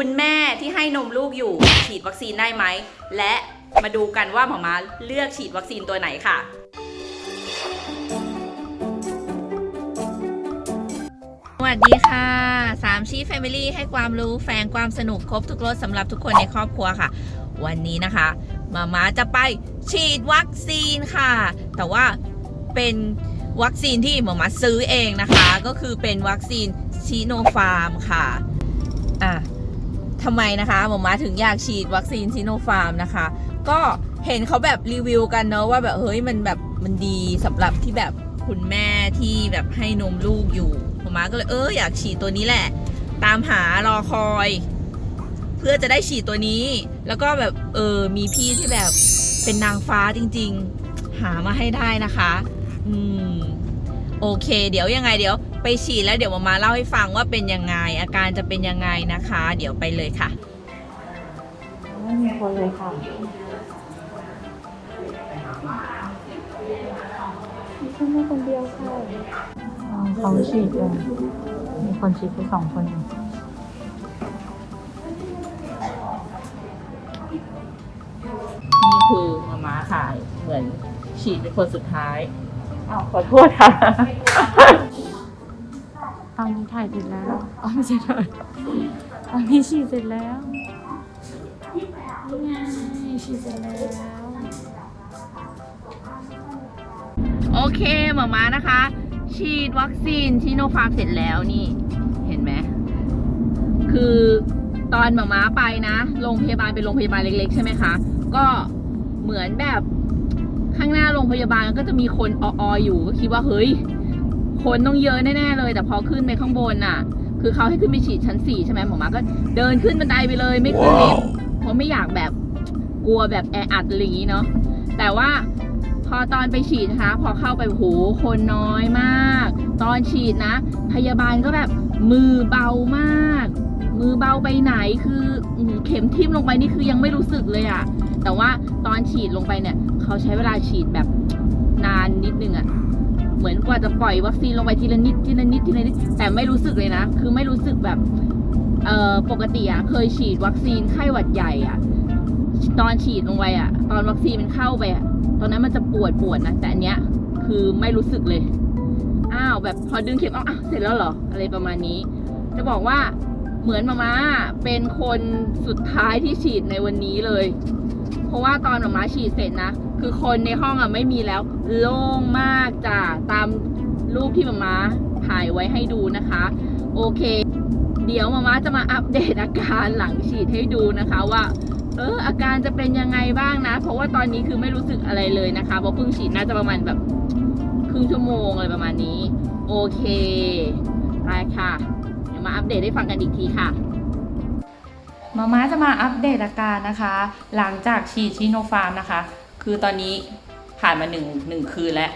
คุณแม่ที่ให้นมลูกอยู่ฉีดวัคซีนได้ไหม และมาดูกันว่าหมอมาเลือกฉีดวัคซีนตัวไหนค่ะ สวัสดีค่ะสามชีแฟมิลี่ให้ความรู้แฝงความสนุกครบทุกรสสำหรับทุกคนในครอบครัวค่ะ วันนี้นะคะหมามาจะไปฉีดวัคซีนค่ะ แต่ว่าเป็นวัคซีนที่หมอมาซื้อเองนะคะ ก็คือเป็นวัคซีนชิโนฟาร์มค่ะอะ ทำไมนะคะหมอมาถึงอยากฉีดวัคซีนชิโนฟาร์มนะคะ ก็เห็นเขาแบบรีวิวกันเนอะว่าแบบเฮ้ยมันแบบมันดีสำหรับที่แบบคุณแม่ที่แบบให้นมลูกอยู่หมอมาก็เลยเอออยากฉีดตัวนี้แหละ ตามหารอคอย เพื่อจะได้ฉีดตัวนี้ แล้วก็แบบเออมีพี่ที่แบบเป็นนางฟ้าจริง ๆ หามาให้ได้นะคะ อืม โอเค เดี๋ยวยังไงเดี๋ยวไปฉีดแล้วเดี๋ยวมามาเล่าให้ฟังว่าเป็นยังไง อาการจะเป็นยังไงนะคะ เดี๋ยวไปเลยค่ะ ไม่มีคนเลยค่ะ มีแค่แม่คนเดียวค่ะเขาฉีดเลยมีคนฉีดไปสองคนเองนี่คือมาม่าค่ะเหมือนฉีดเป็นคนสุดท้าย อ้าวขอโทษค่ะ ตอนนี้ถ่ายเสร็จแล้วอ๋อไม่ใช่เลยตอนนี้ฉีดเสร็จแล้วนี่ไงฉีดเสร็จแล้ว โอเคหมาม้านะคะ ฉีดวัคซีนชิโนฟาร์มเสร็จแล้วนี่ เห็นไหม คือตอนหมามาไปนะ โรงพยาบาลเป็นโรงพยาบาลเล็กๆ ใช่ไหมคะ ก็เหมือนแบบ ข้างหน้าโรงพยาบาลก็จะมีคนออๆอยู่ก็คิดว่าเฮ้ย คนต้องเยอะแน่ๆเลย แต่พอขึ้นไปข้างบนน่ะ คือเขาให้ขึ้นไปฉีดชั้นสี่ใช่ไหมหมอมาก็เดินขึ้นบันไดไปเลยไม่ขึ้นลิฟต์เพราะไม่อยากแบบกลัวแบบแออัดอะไรอย่างนี้เนาะแต่ว่าพอตอนไปฉีดนะคะ พอเข้าไปโหคนน้อยมาก ตอนฉีดนะ พยาบาลก็แบบมือเบามาก มือเบาไปไหนคือเข็มทิ่มลงไปนี่คือยังไม่รู้สึกเลยอะแต่ว่าตอนฉีดลงไปเนี่ยเขาใช้เวลาฉีดแบบนานนิดนึงอะเหมือนกว่าจะปล่อยวัคซีนลงไปทีละนิดทีละนิดทีละนิดแต่ไม่รู้สึกเลยนะ คือไม่รู้สึกแบบเอ่อปกติอะเคยฉีดวัคซีนไข้หวัดใหญ่อะตอนฉีดลงไปอะตอนวัคซีนมันเข้าไปอะตอนนั้นมันจะปวดปวดนะแต่อันเนี้ยคือไม่รู้สึกเลย อ้าวแบบพอดึงเข็มอ้าวอ้าวเสร็จแล้วเหรออะไรประมาณนี้ จะบอกว่า เหมือนมาม่าเป็นคนสุดท้ายที่ฉีดในวันนี้เลย เพราะว่าตอนมาม่าฉีดเสร็จนะ คือคนในห้องอะไม่มีแล้ว โล่งมากจ้ะตามรูปที่มาม่าถ่ายไว้ให้ดูนะคะ โอเค เดี๋ยวมาม่าจะมาอัปเดตอาการหลังฉีดให้ดูนะคะว่าเอออาการจะเป็นยังไงบ้างนะ เพราะว่าตอนนี้คือไม่รู้สึกอะไรเลยนะคะเพราะเพิ่งฉีดน่าจะประมาณแบบครึ่งชั่วโมงอะไรประมาณนี้ โอเคไปค่ะ มาอัปเดตให้ฟังกันอีกทีค่ะมาม่าจะมาอัปเดตอาการนะคะ หลังจากฉีดชิโนฟาร์มนะคะ คือตอนนี้ผ่านมาหนึ่งหนึ่งคืนแล้ว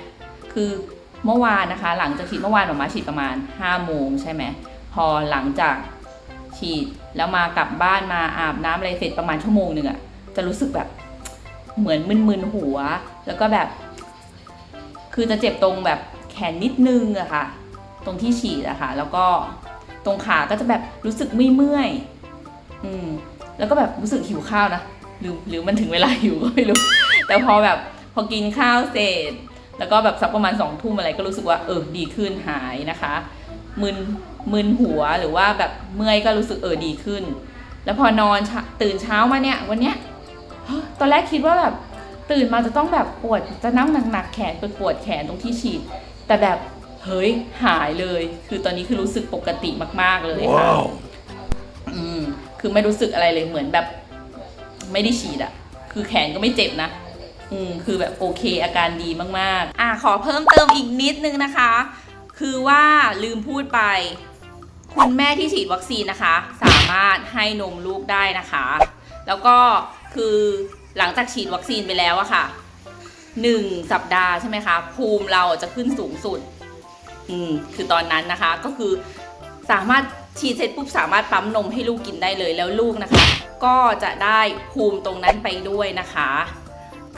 คือเมื่อวานนะคะ หลังจากฉีดเมื่อวานออกมาฉีดประมาณ5้าโมงใช่ไหมพอหลังจากฉีดแล้วมากลับบ้านมาอาบน้ำอะไรเสร็จประมาณชั่วโมงหนึ่งอะจะรู้สึกแบบเหมือนมึนๆหัว แล้วก็แบบ คือจะเจ็บตรงแบบแขนนิดนึงอะค่ะ ตรงที่ฉีดอะค่ะ แล้วก็ ตรงขาก็จะแบบรู้สึกไม่เมื่อยอืมแล้วก็แบบรู้สึกหิวข้าวนะหรือหรือมันถึงเวลาหิวก็ไม่รู้ แต่พอแบบพอกินข้าวเสร็จ แล้วก็แบบสักประมาณสองทุ่มอะไรก็รู้สึกว่าเออดีขึ้นหายนะคะมึนมึนหัวหรือว่าแบบเมื่อยก็รู้สึกเออดีขึ้น แล้วพอนอนตื่นเช้ามาเนี่ยวันเนี้ยเฮ้ยตอนแรกคิดว่าแบบตื่นมาจะต้องแบบปวดจะนั่งหนักๆแขนปวดปวดแขนตรงที่ฉีด แต่แบบ เฮ้ยหายเลย คือตอนนี้คือรู้สึกปกติมาก ๆ เลยค่ะ อืม คือไม่รู้สึกอะไรเลยเหมือนแบบ ไม่ได้ฉีดอะคือแขนก็ไม่เจ็บนะ อืม คือแบบโอเคอาการดีมากๆ อะขอเพิ่มเติมอีกนิดนึงนะคะ คือว่าลืมพูดไป คุณแม่ที่ฉีดวัคซีนนะคะ สามารถให้นมลูกได้นะคะ แล้วก็คือหลังจากฉีดวัคซีนไปแล้วอะค่ะหนึ่งสัปดาห์ใช่ไหมคะ ภูมิเราจะขึ้นสูงสุด อืมคือตอนนั้นนะคะก็คือสามารถฉีดเสร็จปุ๊บสามารถปั๊มนมให้ลูกกินได้เลยแล้วลูกนะคะ ก็จะได้ภูมิตรงนั้นไปด้วยนะคะ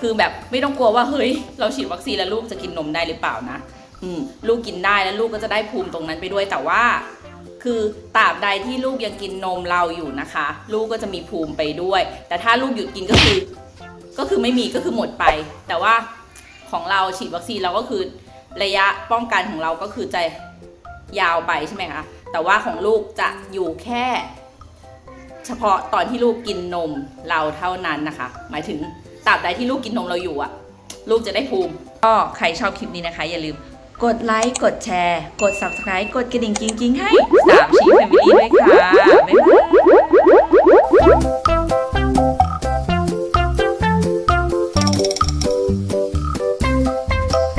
คือแบบไม่ต้องกลัวว่าเฮ้ย เราฉีดวัคซีนแล้วลูกจะกินนมได้หรือเปล่านะอืมลูกกินได้แล้วลูกก็จะได้ภูมิตรงนั้นไปด้วยแต่ว่าคือตราบใดที่ลูกยังกินนมเราอยู่นะคะ ลูกก็จะมีภูมิไปด้วย แต่ถ้าลูกหยุดกินก็คือ ก็คือไม่มีก็คือหมดไป แต่ว่าของเราฉีดวัคซีนเราก็คือ ระยะป้องกันของเราก็คือจะยาวไปใช่ไหมคะ แต่ว่าของลูกจะอยู่แค่ เฉพาะตอนที่ลูกกินนมเราเท่านั้นนะคะ หมายถึงตราบใดที่ลูกกินนมเราอยู่อะลูกจะได้ภูมิ ก็ใครชอบคลิปนี้นะคะ อย่าลืมกดไลค์ กดแชร์ กด subscribe กดกระดิ่งกิ๊งๆให้สามชี